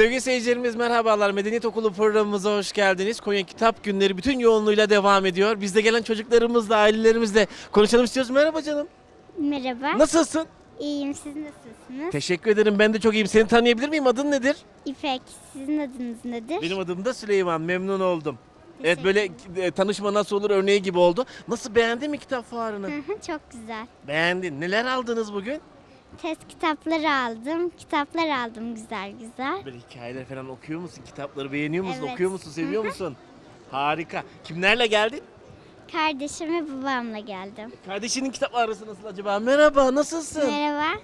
Sevgili seyircilerimiz merhabalar. Medeniyet Okulu programımıza hoş geldiniz. Konya Kitap Günleri bütün yoğunluğuyla devam ediyor. Biz de gelen çocuklarımızla, ailelerimizle konuşalım istiyoruz. Merhaba canım. Merhaba. Nasılsın? İyiyim. Siz nasılsınız? Teşekkür ederim. Ben de çok iyiyim. Seni tanıyabilir miyim? Adın nedir? İpek. Sizin adınız nedir? Benim adım da Süleyman. Memnun oldum. Evet böyle e, tanışma nasıl olur örneği gibi oldu. Nasıl beğendin mi kitap fuarını? Hı hı, Çok güzel. Beğendin. Neler aldınız bugün? Test kitapları aldım. Kitaplar aldım güzel güzel. Böyle hikayeler falan okuyor musun? Kitapları beğeniyor musun? Evet. Okuyor musun? Seviyor musun? Harika. Kimlerle geldin? Kardeşim ve babamla geldim. Kardeşinin kitapları arası nasıl acaba? Merhaba, nasılsın? Merhaba.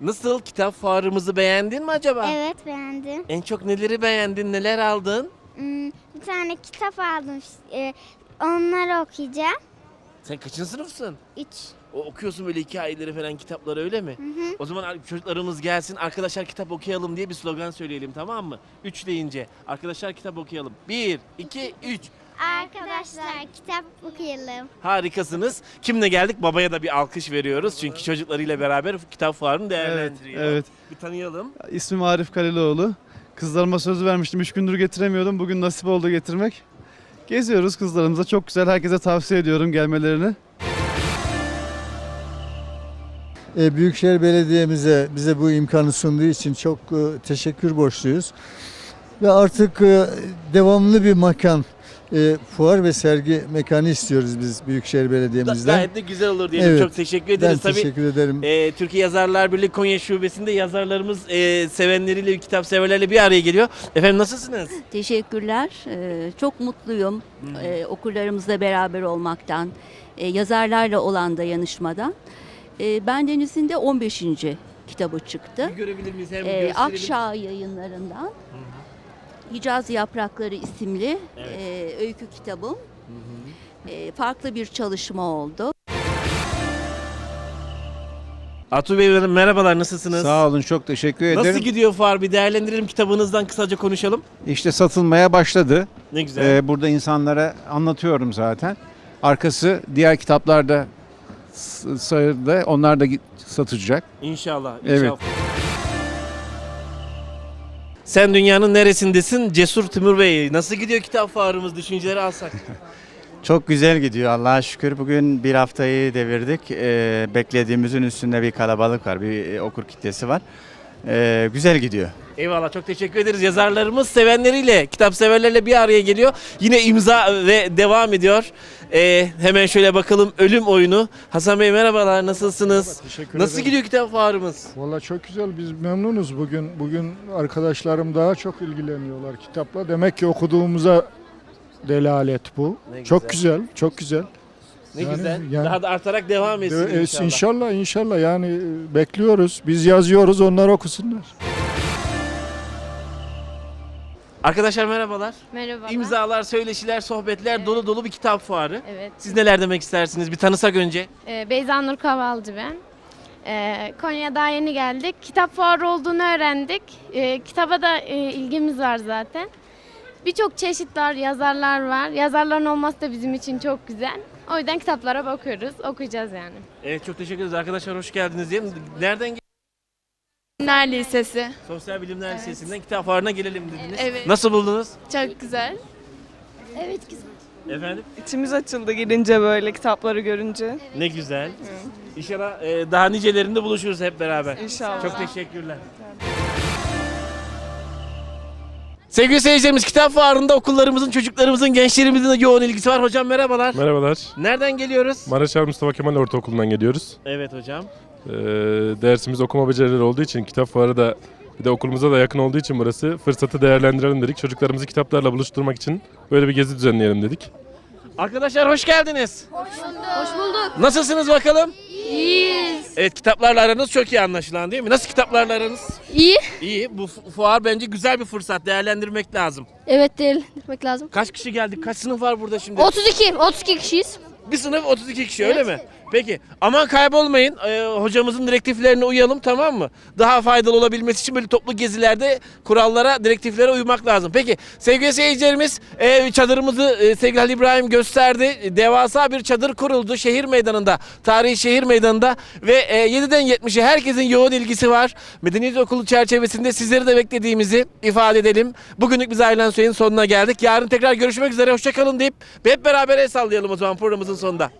Nasıl? Kitap fuarımızı beğendin mi acaba? Evet beğendim. En çok neleri beğendin? Neler aldın? Hmm, Bir tane kitap aldım. Ee, Onları okuyacağım. Sen kaçıncı sınıfsın? Üç. O okuyorsun böyle hikayeleri falan kitapları öyle mi? O zaman ar- çocuklarımız gelsin arkadaşlar kitap okuyalım diye bir slogan söyleyelim tamam mı? Üç deyince arkadaşlar kitap okuyalım. Bir, iki, üç. Arkadaşlar kitap okuyalım. Harikasınız. Kimle geldik? Babaya da bir alkış veriyoruz. Çünkü çocuklarıyla beraber kitap fuarını değerlendiriyor. evet. Bir tanıyalım. İsmim Arif Kaliloğlu. Kızlarıma söz vermiştim. 3 gündür getiremiyordum. Bugün nasip oldu getirmek. Geziyoruz kızlarımıza. Çok güzel. Herkese tavsiye ediyorum gelmelerini. E, Büyükşehir Belediye'mize bize bu imkanı sunduğu için çok e, teşekkür borçluyuz. Ve artık e, devamlı bir mekan, e, fuar ve sergi mekanı istiyoruz biz Büyükşehir Belediye'mizden. Gayet de güzel olur diyelim. Evet. Çok teşekkür Ben ederiz. Tabii teşekkür ederim. e, Türkiye Yazarlar Birliği Konya Şubesi'nde yazarlarımız e, sevenleriyle, kitap severlerle bir araya geliyor. Efendim nasılsınız? Teşekkürler. Ee, çok mutluyum ee, okurlarımızla beraber olmaktan, e, yazarlarla olan dayanışmadan. Ee, ben Deniz'in de 15. kitabı çıktı. Bir görebilir miyiz? Hem gösterelim. Akşağ yayınlarından. Hicaz Yaprakları isimli Evet. e, öykü kitabım. E, farklı bir çalışma oldu. Atu Bey merhabalar nasılsınız? Sağ olun çok teşekkür ederim. Nasıl gidiyor fuar? Bir değerlendirelim kitabınızdan kısaca konuşalım. İşte satılmaya başladı. Ne güzel. Ee, burada insanlara anlatıyorum zaten. Arkası diğer kitaplarda sayıda onlar da satacak. İnşallah. Evet. Sen dünyanın neresindesin? Cesur Timur Bey. Nasıl gidiyor kitap fuarımız? Düşünceleri alsak. Çok güzel gidiyor Allah'a şükür. Bugün bir haftayı devirdik. Ee, beklediğimizin üstünde bir kalabalık var, bir e, okur kitlesi var. Ee, güzel gidiyor. Eyvallah çok teşekkür ederiz. Yazarlarımız sevenleriyle, kitap severlerle bir araya geliyor. Yine imza ve devam ediyor. Ee, hemen şöyle bakalım ölüm oyunu. Hasan Bey merhabalar nasılsınız? Teşekkür Nasıl ederim. gidiyor kitap fuarımız? Valla çok güzel biz memnunuz bugün. Bugün arkadaşlarım daha çok ilgileniyorlar kitapla. Demek ki okuduğumuza delalet bu. Ne Çok güzel, çok güzel. Ne Yani- güzel. yani- Daha da artarak devam etsin De- e, inşallah. inşallah inşallah yani e, bekliyoruz. Biz yazıyoruz onlar okusunlar. Arkadaşlar merhabalar. Merhaba. İmzalar, söyleşiler, sohbetler dolu dolu bir kitap fuarı. Evet. Siz neler demek istersiniz? Bir tanısak önce. Ee, Beyza Nur Kavalcı ben. Ee, Konya'ya daha yeni geldik. Kitap fuarı olduğunu öğrendik. Ee, kitaba da e, ilgimiz var zaten. Birçok çeşit var, yazarlar var. Yazarların olması da bizim için çok güzel. O yüzden kitaplara bakıyoruz, okuyacağız yani. Evet çok teşekkür ederiz. Arkadaşlar hoş geldiniz diyelim. Nereden Ner Lisesi. Sosyal Bilimler Lisesi'nden kitap fuarına gelelim dediniz. Evet. Nasıl buldunuz? Çok güzel. Efendim? İçimiz açıldı gelince böyle kitapları görünce. Ne güzel. İnşallah e, daha nicelerinde buluşuruz hep beraber. İnşallah. Çok teşekkürler. Sevgili seyircilerimiz kitap fuarında okullarımızın, çocuklarımızın, gençlerimizin de yoğun ilgisi var. Hocam merhabalar. Merhabalar. Nereden geliyoruz? Maraşar Mustafa Kemal Ortaokulu'ndan geliyoruz. Evet hocam. Ee, dersimiz okuma becerileri olduğu için kitap fuarı da bir de okulumuza da yakın olduğu için burası fırsatı değerlendirelim dedik. Çocuklarımızı kitaplarla buluşturmak için böyle bir gezi düzenleyelim dedik. Arkadaşlar hoş geldiniz. Hoş bulduk. Nasılsınız bakalım? İyiyiz. Evet kitaplarla aranız çok iyi anlaşılan değil mi? Nasıl kitaplarla aranız? İyi. İyi. Bu fu- fuar bence güzel bir fırsat. Değerlendirmek lazım. Evet değerlendirmek lazım. Kaç kişi geldik? Kaç sınıf var burada şimdi? 32, 32 kişiyiz. Bir sınıf 32 kişi öyle mi? Peki aman kaybolmayın. Ee, hocamızın direktiflerine uyalım tamam mı? Daha faydalı olabilmesi için böyle toplu gezilerde kurallara, direktiflere uymak lazım. Peki sevgili seyircilerimiz e, çadırımızı e, sevgili Halil İbrahim gösterdi. Devasa bir çadır kuruldu şehir meydanında. Tarihi şehir meydanında ve e, 7'den 70'e herkesin yoğun ilgisi var. Medeniyet Okulu çerçevesinde sizleri de beklediğimizi ifade edelim. Bugünlük biz Ayrılan Söy'ün sonuna geldik. Yarın tekrar görüşmek üzere. Hoşçakalın deyip hep beraber el sallayalım o zaman programımızın sonunda.